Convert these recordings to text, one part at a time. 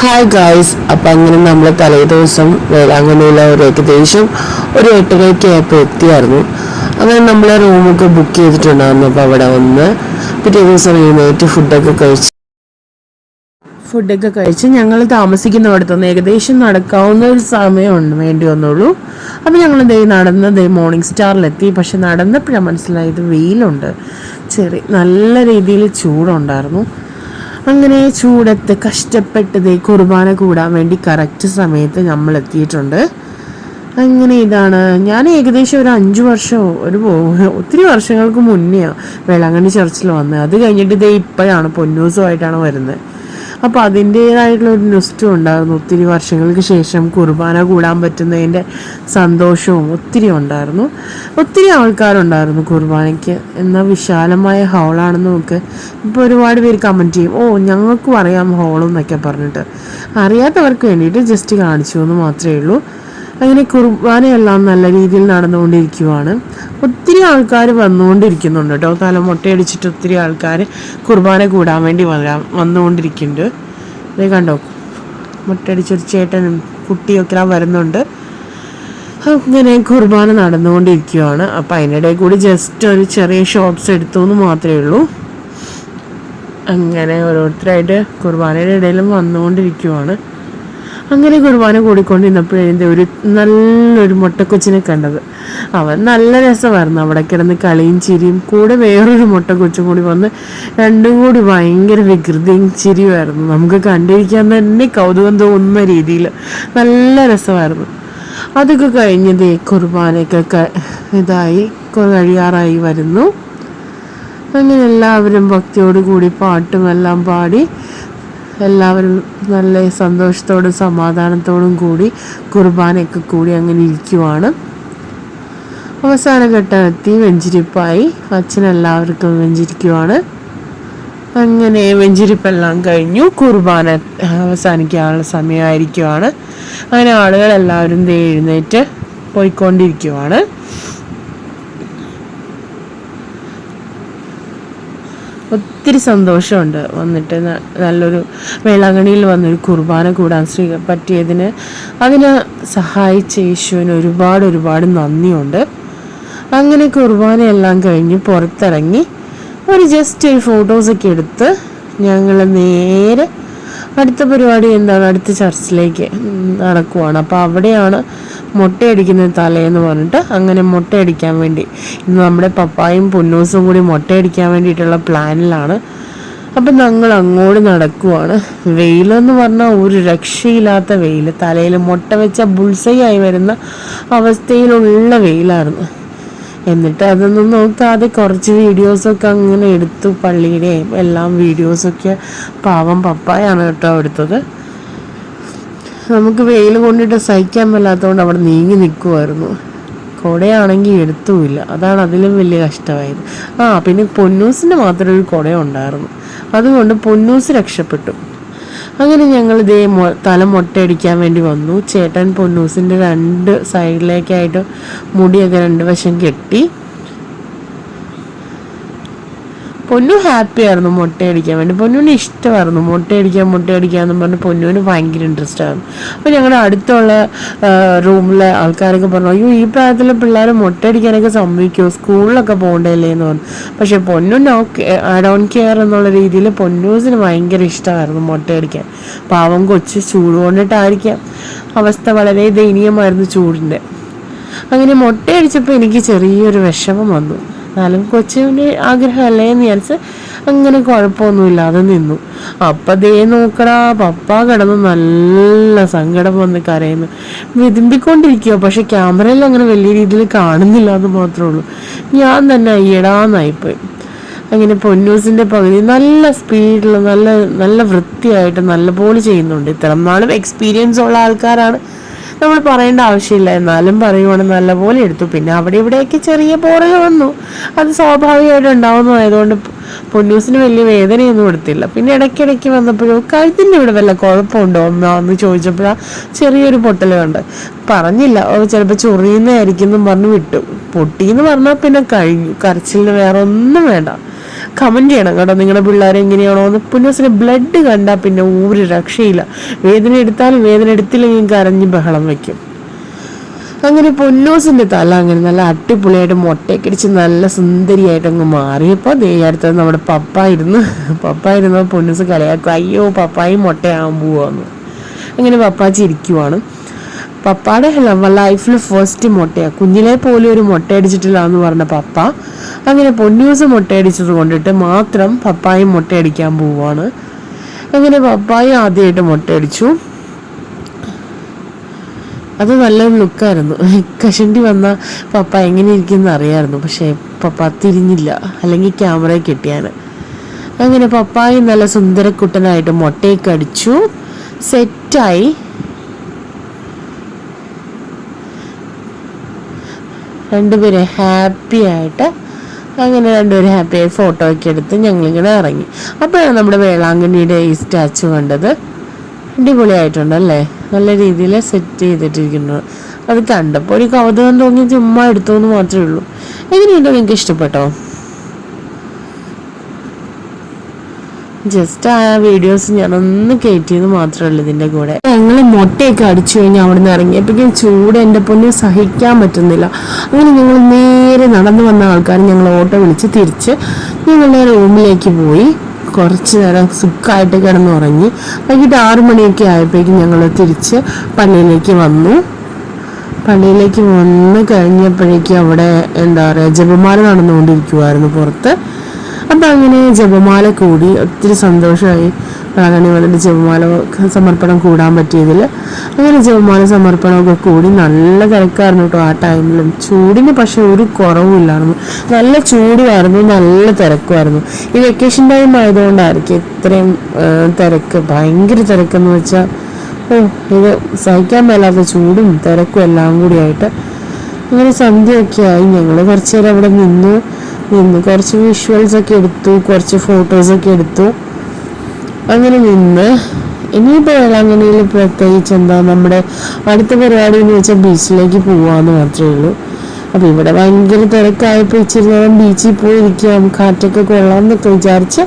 Hi guys അപ്പം അങ്ങനെ നമ്മൾ തലേ ദിവസം വേളാങ്കണ്ണിയിലെ ഒരു ഏകദേശം ഒരു എട്ടരയ്ക്ക് ആയപ്പോൾ എത്തിയായിരുന്നു. അങ്ങനെ നമ്മൾ റൂമൊക്കെ ബുക്ക് ചെയ്തിട്ടുണ്ടായിരുന്നു. അപ്പോൾ അവിടെ വന്ന് പിറ്റേ ദിവസം എഴുന്നേറ്റ് ഫുഡൊക്കെ കഴിച്ച് ഫുഡൊക്കെ കഴിച്ച് ഞങ്ങൾ താമസിക്കുന്ന താമസിക്കുന്നിടത്തുനിന്ന് ഏകദേശം നടക്കാവുന്ന ഒരു സമയമുണ്ട് വേണ്ടി വന്നുള്ളൂ. അപ്പോൾ ഞങ്ങൾ ദേ നടന്ന് ദേ മോർണിംഗ് സ്റ്റാറിലെത്തി പക്ഷെ നടന്നപ്പോഴാണ് മനസ്സിലായത് വെയിലുണ്ട്. ചെറിയ നല്ല രീതിയിൽ ചൂടുണ്ടായിരുന്നു. അങ്ങനെ ചൂടത്ത് കഷ്ടപ്പെട്ട് കുർബാന കൂടാൻ വേണ്ടി കറക്റ്റ് സമയത്ത് നമ്മൾ എത്തിയിട്ടുണ്ട് അങ്ങനെ ഇതാണ്. ഞാൻ ഏകദേശം ഒരു അഞ്ച് വർഷമോ ഒരു ഒത്തിരി വർഷങ്ങൾക്ക് മുന്നെയാണ് വേളാങ്കണ്ണി ചർച്ചിൽ വന്നത്. അത് കഴിഞ്ഞിട്ട് ഇതേ ഇപ്പോഴാണ് പൊന്നൂസമായിട്ടാണ് വരുന്നത്. അപ്പോൾ അതിന്റേതായിട്ടുള്ള ഒരു നുസ്റ്റും ഉണ്ടായിരുന്നു. ഒത്തിരി വർഷങ്ങൾക്ക് ശേഷം കുർബാന കൂടാൻ പറ്റുന്നതിന്റെ സന്തോഷവും ഒത്തിരി ഉണ്ടായിരുന്നു. ഒത്തിരി ആൾക്കാരുണ്ടായിരുന്നു കുർബാനയ്ക്ക്. എന്നാൽ വിശാലമായ ഹോളാണെന്ന് നമുക്ക് ഇപ്പോൾ ഒരുപാട് പേര് കമന്റ് ചെയ്യും. ഓ ഞങ്ങൾക്കും അറിയാം ഹോളും എന്നൊക്കെ പറഞ്ഞിട്ട്. അറിയാത്തവർക്ക് വേണ്ടിയിട്ട് ജസ്റ്റ് കാണിച്ചു എന്ന് മാത്രമേ ഉള്ളൂ. അങ്ങനെ കുർബാനയെല്ലാം നല്ല രീതിയിൽ നടന്നുകൊണ്ടിരിക്കുവാണ്. ഒത്തിരി ആൾക്കാർ വന്നുകൊണ്ടിരിക്കുന്നുണ്ട് കേട്ടോ. തല മുട്ടയടിച്ചിട്ട് ഒത്തിരി ആൾക്കാർ കുർബാന കൂടാൻ വേണ്ടി വരാൻ വന്നുകൊണ്ടിരിക്കുന്നുണ്ട്. അതേ കണ്ടോ? മുട്ടയടിച്ചൊരു ചേട്ടനും കുട്ടിയൊക്കെ വരുന്നുണ്ട്. അങ്ങനെ കുർബാന നടന്നുകൊണ്ടിരിക്കുവാണ്. അപ്പം അതിനിടയിൽ കൂടി ജസ്റ്റ് ഒരു ചെറിയ ഷോർട്സ് എടുത്തു എന്ന് മാത്രമേ ഉള്ളൂ. അങ്ങനെ ഓരോരുത്തരായിട്ട് കുർബാനയുടെ ഇടയിലും വന്നുകൊണ്ടിരിക്കുവാണ്. അങ്ങനെ കുർബാന കൂടിക്കൊണ്ടിരുന്നപ്പോഴേ ഒരു നല്ലൊരു മുട്ടക്കൊച്ചിനെ കണ്ടത്. അവൻ നല്ല രസമായിരുന്നു അവിടെ കിടന്ന് കളിയും ചിരിയും കൂടെ വേറൊരു മുട്ടക്കൊച്ചും കൂടി വന്ന് രണ്ടും കൂടി ഭയങ്കര വികൃതിയും ചിരിയുമായിരുന്നു. നമുക്ക് കണ്ടിരിക്കാൻ തന്നെ കൗതുകം തോന്നുന്ന രീതിയിൽ നല്ല രസമായിരുന്നു. അതൊക്കെ കഴിഞ്ഞത് കുർബാനയൊക്കെ ഇതായി കഴിയാറായി വരുന്നു. അങ്ങനെ എല്ലാവരും ഭക്തിയോട് കൂടി പാട്ടും പാടി എല്ലാവരും നല്ല സന്തോഷത്തോടും സമാധാനത്തോടും കൂടി കുർബാനയൊക്കെ കൂടി അങ്ങനെ ഇരിക്കുവാണ്. അവസാന ഘട്ടം എത്തി വെഞ്ചിരിപ്പായി. അച്ഛൻ എല്ലാവർക്കും വെഞ്ചിരിക്കുവാണ്. അങ്ങനെ വെഞ്ചിരിപ്പെല്ലാം കഴിഞ്ഞു. കുർബാന അവസാനിക്കാനുള്ള സമയമായിരിക്കുവാണ്. അങ്ങനെ ആളുകളെല്ലാവരും എഴുന്നേറ്റ് പോയിക്കൊണ്ടിരിക്കുവാണ്. ഒത്തിരി സന്തോഷമുണ്ട് വന്നിട്ട് നല്ലൊരു വേളാങ്കണിയിൽ വന്നൊരു കുർബാന കൂടാൻ ശ്രീ പറ്റിയതിന്. അതിന് സഹായിച്ച യേശുവിന് ഒരുപാട് ഒരുപാട് നന്ദിയുണ്ട്. അങ്ങനെ കുർബാനയെല്ലാം കഴിഞ്ഞ് പുറത്തിറങ്ങി ഒരു ജസ്റ്റ് ഒരു ഫോട്ടോസൊക്കെ എടുത്ത് ഞങ്ങൾ നേരെ അടുത്ത പരിപാടി എന്താണ്? അടുത്ത ചർച്ചിലേക്ക് നടക്കുവാണ്. അപ്പോൾ അവിടെയാണ് മുട്ടയടിക്കുന്ന തലേന്ന് പറഞ്ഞിട്ട് അങ്ങനെ മുട്ടയടിക്കാൻ വേണ്ടി. ഇന്ന് നമ്മുടെ പപ്പായും പൊന്നൂസും കൂടി മുട്ടയടിക്കാൻ വേണ്ടിയിട്ടുള്ള പ്ലാനിലാണ്. അപ്പം ഞങ്ങൾ അങ്ങോട്ട് നടക്കുവാണ്. വെയിലെന്ന് പറഞ്ഞാൽ ഒരു രക്ഷയില്ലാത്ത വെയിൽ. തലയിൽ മുട്ട വെച്ച ബുൾസൈ ആയി വരുന്ന അവസ്ഥയിലുള്ള വെയിലായിരുന്നു. എന്നിട്ട് അതൊന്നും നോക്കാതെ കുറച്ച് വീഡിയോസൊക്കെ അങ്ങനെ എടുത്തു പള്ളിയുടെയും എല്ലാം വീഡിയോസൊക്കെ പാവം പപ്പായാണ് കേട്ടോ എടുത്തത്. നമുക്ക് വെയിൽ കൊണ്ടിട്ട് സഹിക്കാൻ മേലാത്തതുകൊണ്ട് അവിടെ നീങ്ങി നിൽക്കുമായിരുന്നു കുടയാണെങ്കിൽ എടുത്തുമില്ല. അതാണ് അതിലും വലിയ കഷ്ടമായത്. ആ പിന്നെ പൊന്നൂസിന് മാത്രമേ ഒരു കുട ഉണ്ടായിരുന്നു അതുകൊണ്ട് പൊന്നൂസ് രക്ഷപ്പെട്ടു. അങ്ങനെ ഞങ്ങൾ ഇതേ തല മുട്ടയടിക്കാൻ വേണ്ടി വന്നു. ചേട്ടൻ പൊന്നൂസിന്റെ രണ്ട് സൈഡിലേക്കായിട്ട് മുടിയൊക്കെ രണ്ട് വശം കെട്ടി. പൊന്നു ഹാപ്പി ആയിരുന്നു മുട്ടയടിക്കാൻ വേണ്ടി. പൊന്നുവിന് ഇഷ്ടമായിരുന്നു മുട്ടയടിക്കാൻ മുട്ടയടിക്കാൻ എന്ന് പറഞ്ഞ് പൊന്നുവിന് ഭയങ്കര ഇൻട്രസ്റ്റ് ആയിരുന്നു. അപ്പോൾ ഞങ്ങളുടെ അടുത്തുള്ള റൂമിലെ ആൾക്കാരൊക്കെ പറഞ്ഞു അയ്യോ ഈ പ്രായത്തിൽ പിള്ളേർ മുട്ടയടിക്കാനൊക്കെ സമ്മതിക്കുമോ സ്കൂളിലൊക്കെ പോകണ്ടല്ലേ എന്ന് പറഞ്ഞു. പക്ഷേ പൊന്നു നോ ഐ ഡോണ്ട് കെയർ എന്നുള്ള രീതിയിൽ പൊന്നൂസിന് ഭയങ്കര ഇഷ്ടമായിരുന്നു മുട്ടയടിക്കാൻ. പാവം കൊച്ച് ചൂട് കൊണ്ടിട്ടായിരിക്കാം. അവസ്ഥ വളരെ ദയനീയമായിരുന്നു ചൂടിന്റെ അങ്ങനെ മുട്ടയടിച്ചപ്പോൾ എനിക്ക് ചെറിയൊരു വിഷമം വന്നു. എന്നാലും കൊച്ചിന്റെ ആഗ്രഹമല്ലേ എന്ന് വിചാരിച്ച് അങ്ങനെ കുഴപ്പമൊന്നുമില്ലാതെ നിന്നു. അപ്പം ദേ നോക്കടാ പപ്പ കിടന്ന് നല്ല സങ്കടം വന്ന് കരയുന്നു. വിതുമ്പിക്കൊണ്ടിരിക്കുക പക്ഷെ ക്യാമറയിൽ അങ്ങനെ വലിയ രീതിയിൽ കാണുന്നില്ല എന്ന് മാത്രമേ ഉള്ളൂ. ഞാൻ തന്നെ അയ്യടാന്നായിപ്പോയി അങ്ങനെ പൊന്നൂസിന്റെ പകുതി നല്ല സ്പീഡിൽ നല്ല നല്ല വൃത്തിയായിട്ട് നല്ലപോലെ ചെയ്യുന്നുണ്ട്. ഇത്ര നാളും എക്സ്പീരിയൻസ് ഉള്ള ആൾക്കാരാണ്. നമ്മൾ പറയേണ്ട ആവശ്യമില്ല. എന്നാലും പറയുവാണ് നല്ലപോലെ എടുത്തു. പിന്നെ അവിടെ ഇവിടെയൊക്കെ ചെറിയ പോറൽ വന്നു. അത് സ്വാഭാവികമായിട്ട് ഉണ്ടാവുന്നതായതുകൊണ്ട് പൊന്നൂസിന് വലിയ വേദനയൊന്നും എടുത്തില്ല. പിന്നെ ഇടയ്ക്കിടയ്ക്ക് വന്നപ്പോഴും കഴുത്തിന്റെ ഇവിടെ വല്ല കുഴപ്പമുണ്ടോ? അമ്മ എന്ന് ചോദിച്ചപ്പോഴാ ചെറിയൊരു പൊട്ടൽ കണ്ട്. പറഞ്ഞില്ല. ചിലപ്പോൾ ചൊറിയുന്നതായിരിക്കും എന്നും പറഞ്ഞ് വിട്ടു. പൊട്ടിയെന്ന് പറഞ്ഞാൽ പിന്നെ കഴിഞ്ഞു കരച്ചിലിന് വേറെ ഒന്നും വേണ്ട. കമന്റ് ചെയ്യണം കേട്ടോ. നിങ്ങളുടെ പിള്ളേരെ എങ്ങനെയാണോ എന്ന് പുന്നോസിന് ബ്ലഡ് കണ്ടാൽ പിന്നെ ഊര് രക്ഷയില്ല. വേദന എടുത്താലും വേദന എടുത്തില്ലെങ്കിൽ കരഞ്ഞ് ബഹളം വയ്ക്കും അങ്ങനെ പൊന്നോസിന്റെ തല അങ്ങനെ നല്ല അടിപൊളിയായിട്ട് മുട്ടയൊക്കെ അടിച്ച് നല്ല സുന്ദരിയായിട്ട് അങ്ങ് മാറിയപ്പോൾ ദേ അടുത്തത് നമ്മുടെ പപ്പായിരുന്നു പപ്പായിരുന്നപ്പോൾ പൊന്നോസ് കളിയാക്കും. അയ്യോ പപ്പായി മുട്ടയാകാൻ പോവാന്ന്. അങ്ങനെ പപ്പാ ചിരിക്കുവാണ് പപ്പാടെ ലൈഫിൽ ഫസ്റ്റ് മുട്ടയാണ് കുഞ്ഞിലെ പോലും ഒരു മുട്ട അടിച്ചിട്ടില്ല എന്ന് പറഞ്ഞ പപ്പ അങ്ങനെ പൊന്നൂസ് മുട്ടയടിച്ചത് കൊണ്ടിട്ട് മാത്രം പപ്പായും മുട്ടയടിക്കാൻ പോവാണ്. അങ്ങനെ പപ്പായി ആദ്യമായിട്ട് മുട്ടയടിച്ചു. അത് നല്ലൊരു ലുക്കായിരുന്നു കഷണ്ടി വന്ന പപ്പ എങ്ങനെ ഇരിക്കുന്ന അറിയായിരുന്നു. പക്ഷേ പപ്പ തിരിഞ്ഞില്ല. അല്ലെങ്കിൽ ക്യാമറയെ കിട്ടിയാണ്. അങ്ങനെ പപ്പായി നല്ല സുന്ദരക്കുട്ടനായിട്ട് മുട്ടയൊക്കെ അടിച്ചു. സെറ്റായി രണ്ടുപേരും ഹാപ്പി ആയിട്ട് അങ്ങനെ രണ്ടുപേരും ഹാപ്പി ആയി ഫോട്ടോ ഒക്കെ എടുത്ത് ഞങ്ങളിങ്ങനെ ഇറങ്ങി. അപ്പോഴാണ് നമ്മുടെ വേളാങ്കണ്ണിയുടെ ഈ സ്റ്റാച്ചു കണ്ടത്. അടിപൊളിയായിട്ടുണ്ടല്ലേ? നല്ല രീതിയിൽ സെറ്റ് ചെയ്തിട്ടിരിക്കുന്നു. അത് കണ്ടപ്പോൾ ഒരു കൗതുകം തോന്നി ചുമ്മാ എടുത്തു എന്ന് മാത്രമേ ഉള്ളൂ. എങ്ങനെയുണ്ടോ? നിങ്ങൾക്ക് ഇഷ്ടപ്പെട്ടോ? ജസ്റ്റ് ആ വീഡിയോസ് ഞാനൊന്ന് കയറ്റിയത് മാത്രമേ ഉള്ളൂ ഇതിന്റെ കൂടെ. ഞങ്ങൾ മുട്ടയൊക്കെ അടിച്ചു കഴിഞ്ഞാൽ അവിടെ നിന്ന് ഇറങ്ങിയപ്പോഴേക്കും ചൂട് എന്റെ പൊന്നെ സഹിക്കാൻ പറ്റുന്നില്ല. അങ്ങനെ ഞങ്ങൾ നേരെ നടന്നു വന്ന ആൾക്കാർ ഞങ്ങൾ ഓട്ടോ വിളിച്ച് തിരിച്ച് ഞങ്ങളുടെ റൂമിലേക്ക് പോയി. കുറച്ച് നേരം സുഖമായിട്ട് കിടന്നുറങ്ങി. വൈകിട്ട് ആറു മണിയൊക്കെ ആയപ്പോഴേക്കും ഞങ്ങൾ തിരിച്ച് പള്ളിയിലേക്ക് വന്നു. പള്ളിയിലേക്ക് വന്ന് കഴിഞ്ഞപ്പോഴേക്കും അവിടെ എന്താ പറയുക ജപമാല നടന്നുകൊണ്ടിരിക്കുമായിരുന്നു പുറത്ത്. അപ്പം അങ്ങനെ ജപമാല കൂടി ഒത്തിരി സന്തോഷമായി. വന്നിട്ട് ജപമാല സമർപ്പണം കൂടാൻ പറ്റിയതിൽ. അങ്ങനെ ജപമാല സമർപ്പണമൊക്കെ കൂടി നല്ല തിരക്കായിരുന്നു കേട്ടോ ആ ടൈമിലും. ചൂടിന് പക്ഷെ ഒരു കുറവുമില്ലായിരുന്നു. നല്ല ചൂടുമായിരുന്നു നല്ല തിരക്കുമായിരുന്നു. ഈ വെക്കേഷൻ ടൈം ആയതുകൊണ്ടായിരിക്കും ഇത്രയും തിരക്ക്. ഭയങ്കര തിരക്കെന്ന് വെച്ചാൽ ഓ ഇത് സഹിക്കാൻ മേലാത്ത ചൂടും തിരക്കും എല്ലാം കൂടിയായിട്ട്. അങ്ങനെ സന്ധ്യയൊക്കെ ആയി. ഞങ്ങൾ കുറച്ചു നേരം അവിടെ നിന്നു. നിന്ന് കുറച്ച് വിഷ്വൽസ് ഒക്കെ എടുത്തു കുറച്ച് ഫോട്ടോസ് ഒക്കെ എടുത്തു. അങ്ങനെ നിന്ന്. ഇനിയിപ്പോൾ വേളാങ്കണ്ണിയിൽ പ്രത്യേകിച്ച് എന്താ നമ്മുടെ അടുത്ത പരിപാടി എന്ന് വെച്ചാൽ ബീച്ചിലേക്ക് പോവാന്ന് മാത്രമേ ഉള്ളൂ. അപ്പോൾ ഇവിടെ ഭയങ്കര തിരക്കായപ്പോൾ ഇച്ചിരി നേരം ബീച്ചിൽ പോയി ഇരിക്കാം കാറ്റൊക്കെ കൊള്ളാം എന്നൊക്കെ വിചാരിച്ച്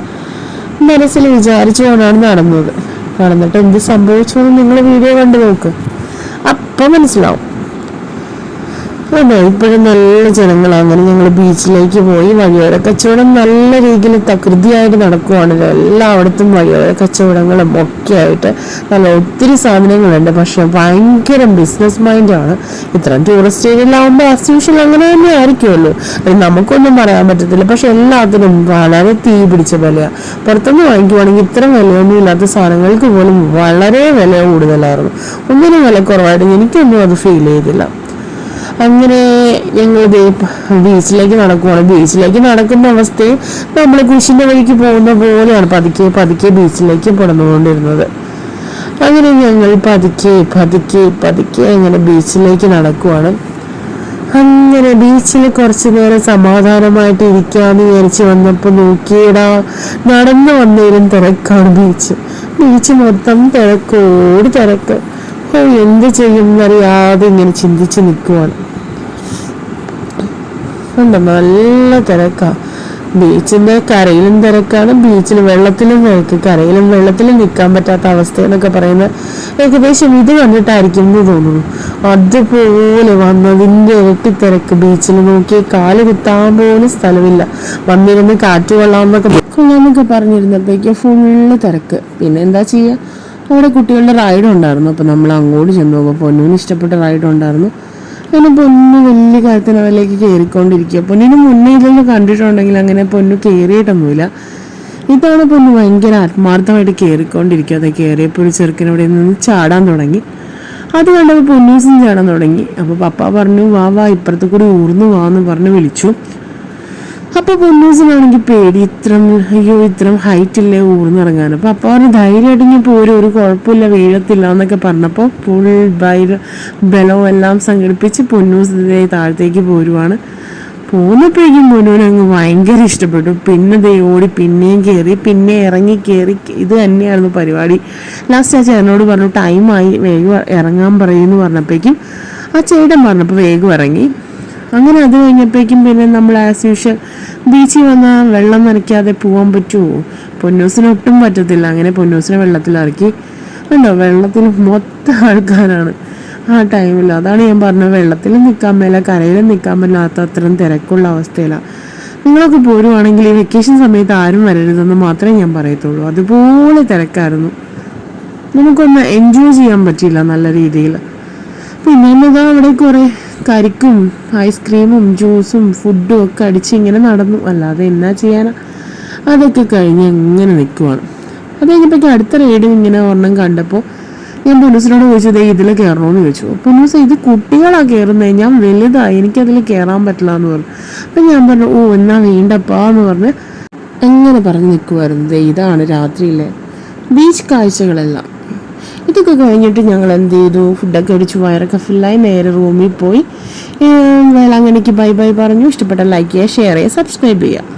മനസ്സിൽ വിചാരിച്ചുകൊണ്ടാണ് നടന്നത്. നടന്നിട്ട് എന്ത് സംഭവിച്ചു നിങ്ങൾ വീഡിയോ കണ്ടു നോക്ക്. അപ്പം മനസ്സിലാവും. അതെ ഇപ്പോഴും നല്ല ജനങ്ങളാണ്. അങ്ങനെ ഞങ്ങൾ ബീച്ചിലേക്ക് പോയി വഴിയോര കച്ചവടം നല്ല രീതിയിൽ തകൃതിയായിട്ട് നടക്കുവാണല്ലോ എല്ലായിടത്തും വഴിയോര കച്ചവടങ്ങളും ഒക്കെ ആയിട്ട് നല്ല ഒത്തിരി സാധനങ്ങളുണ്ട്. പക്ഷെ ഭയങ്കര ബിസിനസ് മൈൻഡാണ് ഇത്രയും ടൂറിസ്റ്റ് ഏരിയയിലാവുമ്പോൾ ആസ് യൂഷ്വൽ അങ്ങനെ തന്നെ ആയിരിക്കുമല്ലോ. നമുക്കൊന്നും പറയാൻ പറ്റത്തില്ല. പക്ഷെ എല്ലാത്തിനും വളരെ തീ പിടിച്ച വിലയാണ് പുറത്തുനിന്ന് വാങ്ങിക്കുവാണെങ്കിൽ ഇത്ര വിലയൊന്നും ഇല്ലാത്ത സാധനങ്ങൾക്ക് പോലും വളരെ വില കൂടുതലായിരുന്നു. ഒന്നിനും വില കുറവായിട്ട് എനിക്കൊന്നും അത് ഫീൽ ചെയ്തില്ല. അങ്ങനെ ഞങ്ങൾ ബീച്ചിലേക്ക് നടക്കുവാണ്. ബീച്ചിലേക്ക് നടക്കുന്ന അവസ്ഥയിൽ നമ്മൾ കുശിന്റെ വഴിക്ക് പോകുന്ന പോലെയാണ് പതുക്കെ പതുക്കെ ബീച്ചിലേക്ക് പടന്നുകൊണ്ടിരുന്നത്. അങ്ങനെ ഞങ്ങൾ പതുക്കെ പതുക്കെ പതുക്കെ അങ്ങനെ ബീച്ചിലേക്ക് നടക്കുവാണ്. അങ്ങനെ ബീച്ചിൽ കുറച്ചു നേരം സമാധാനമായിട്ട് ഇരിക്കാന്ന് വിചാരിച്ച് വന്നപ്പോൾ നോക്കിയിടാ നടന്നു വന്നേലും തിരക്കാണ് ബീച്ച്. ബീച്ച് മൊത്തം തിരക്കോട് തിരക്ക്. ഓ എന്ത് ചെയ്യും എന്നറിയാതെ ഇങ്ങനെ ചിന്തിച്ച് നിൽക്കുവാണ് ഉണ്ട് നല്ല തിരക്കാ. ബീച്ചിന്റെ കരയിലും തിരക്കാണ്. ബീച്ചിൽ വെള്ളത്തിലും തിരക്ക്. കരയിലും വെള്ളത്തിലും നിൽക്കാൻ പറ്റാത്ത അവസ്ഥ എന്നൊക്കെ പറയുന്ന ഏകദേശം ഇത് വന്നിട്ടായിരിക്കും എന്ന് തോന്നുന്നു. അതുപോലെ വന്നതിന്റെ ഇരട്ടി തിരക്ക് ബീച്ചിൽ നോക്കി കാൽ കുത്താൻ പോലും സ്ഥലമില്ല. വന്നിരുന്ന് കാറ്റ് കൊള്ളാമെന്നൊക്കെ കൊള്ളാമെന്നൊക്കെ പറഞ്ഞിരുന്നപ്പോഴേക്കും ഫുള്ള് തിരക്ക്. പിന്നെ എന്താ ചെയ്യുക അവിടെ കുട്ടികളുടെ റൈഡ് ഉണ്ടായിരുന്നു. അപ്പോൾ നമ്മൾ അങ്ങോട്ട് ചെന്ന്. നോക്കുമ്പോൾ പൊന്നൂന് ഇഷ്ടപ്പെട്ട റൈഡ് ഉണ്ടായിരുന്നു. അങ്ങനെ പൊന്നു വലിയ കാര്യത്തിനകലേക്ക് കയറിക്കൊണ്ടിരിക്കുക. പൊന്നിന് മുന്നേ ഇതൊന്നും കണ്ടിട്ടുണ്ടെങ്കിൽ അങ്ങനെ പൊന്നു കയറിയിട്ടൊന്നുമില്ല. ഇതാണ് പൊന്നു ഭയങ്കര ആത്മാർത്ഥമായിട്ട് കയറിക്കൊണ്ടിരിക്കുക. അത് കയറിയപ്പോൾ ഒരു ചെറുക്കനവിടെ നിന്ന് ചാടാൻ തുടങ്ങി. അത് കണ്ടപ്പോൾ പൊന്നൂസും ചാടാൻ തുടങ്ങി. അപ്പോൾ പപ്പ പറഞ്ഞു വാ വാ ഇപ്പുറത്തു കൂടി ഊർന്നു വാ എന്ന് പറഞ്ഞ് വിളിച്ചു. അപ്പൊ പൊന്നൂസിനാണെങ്കിൽ പേടി ഇത്രം അയ്യോ ഇത്രം ഹൈറ്റ് ഇല്ലേ ഊർന്നിറങ്ങാൻ അപ്പൊ അപ്പൊ അവർ ധൈര്യമായിട്ട് ഞാൻ പോരും ഒരു കുഴപ്പമില്ല വീഴത്തില്ല എന്നൊക്കെ പറഞ്ഞപ്പോൾ ഫുൾ ബൈ ബലവും എല്ലാം സംഘടിപ്പിച്ച് പൊന്നൂസ് താഴത്തേക്ക് പോരുവാണ്. പോന്നപ്പോഴേക്കും പൊന്നൂന് അങ്ങ് ഭയങ്കര ഇഷ്ടപ്പെട്ടു. പിന്നെ ദേ ഓടി പിന്നെയും കയറി പിന്നെ ഇറങ്ങി കയറി ഇത് തന്നെയായിരുന്നു പരിപാടി. ലാസ്റ്റ് ആ ചേട്ടനോട് പറഞ്ഞു ടൈമായി വേഗം ഇറങ്ങാൻ പറയുമെന്ന് പറഞ്ഞപ്പോഴേക്കും ആ ചേട്ടൻ പറഞ്ഞപ്പോൾ വേഗം ഇറങ്ങി. അങ്ങനെ അത് കഴിഞ്ഞപ്പോഴേക്കും പിന്നെ നമ്മൾ ആസ് യൂഷ്വൽ ബീച്ചിൽ വന്നാൽ വെള്ളം നനയ്ക്കാതെ പോകാൻ പറ്റുമോ പൊന്നൂസിന് ഒട്ടും പറ്റത്തില്ല. അങ്ങനെ പൊന്നൂസിനെ വെള്ളത്തിലിറക്കി ഉണ്ടോ വെള്ളത്തിൽ മൊത്തം ആൾക്കാരാണ്. ആ ടൈമിൽ അതാണ് ഞാൻ പറഞ്ഞത്. വെള്ളത്തിൽ നിൽക്കാൻ മേല കരയിൽ നിൽക്കാൻ പറ്റാത്ത അത്രയും തിരക്കുള്ള അവസ്ഥയിലാണ് നിങ്ങളൊക്കെ പോരുവാണെങ്കിൽ ഈ വെക്കേഷൻ സമയത്ത് ആരും വരരുതെന്ന് മാത്രമേ ഞാൻ പറയത്തുള്ളൂ. അതുപോലെ തിരക്കായിരുന്നു. നമുക്കൊന്ന് എൻജോയ് ചെയ്യാൻ പറ്റിയില്ല നല്ല രീതിയിൽ. പിന്നെ അവിടെ കുറേ കരിക്കും ഐസ്ക്രീമും ജ്യൂസും ഫുഡും ഒക്കെ അടിച്ച് ഇങ്ങനെ നടന്നു. അല്ലാതെ എന്നാ ചെയ്യാനാ? അതൊക്കെ കഴിഞ്ഞ് അങ്ങനെ നിൽക്കുവാണ് അത് കഴിഞ്ഞപ്പോൾ അടുത്ത റൈഡിങ് ഇങ്ങനെ ഒരെണ്ണം കണ്ടപ്പോൾ ഞാൻ പുനൂസിനോട് ചോദിച്ചത് ഇതിൽ കയറണമെന്ന് ചോദിച്ചു. പുനൂസ് ഇത് കുട്ടികളാണ് കയറുന്നത് ഞാൻ വലുതായി എനിക്കതിൽ കയറാൻ പറ്റില്ല എന്ന് പറഞ്ഞു. അപ്പം ഞാൻ പറഞ്ഞു ഓ എന്നാ വേണ്ടപ്പാ എന്ന് പറഞ്ഞ് അങ്ങനെ പറഞ്ഞ് നിൽക്കുമായിരുന്നു ഇതാണ് രാത്രിയിലെ ബീച്ച് കാഴ്ചകളെല്ലാം. ഇതൊക്കെ കഴിഞ്ഞിട്ട് ഞങ്ങൾ എന്ത് ചെയ്തു ഫുഡൊക്കെ അടിച്ച് വയറൊക്കെ ഫുള്ളായി നേരെ റൂമിൽ പോയി. വേളാങ്കണ്ണിക്ക് ബൈ ബൈ പറഞ്ഞു. ഇഷ്ടപ്പെട്ട ലൈക്ക് ചെയ്യുക ഷെയർ ചെയ്യുക സബ്സ്ക്രൈബ് ചെയ്യുക.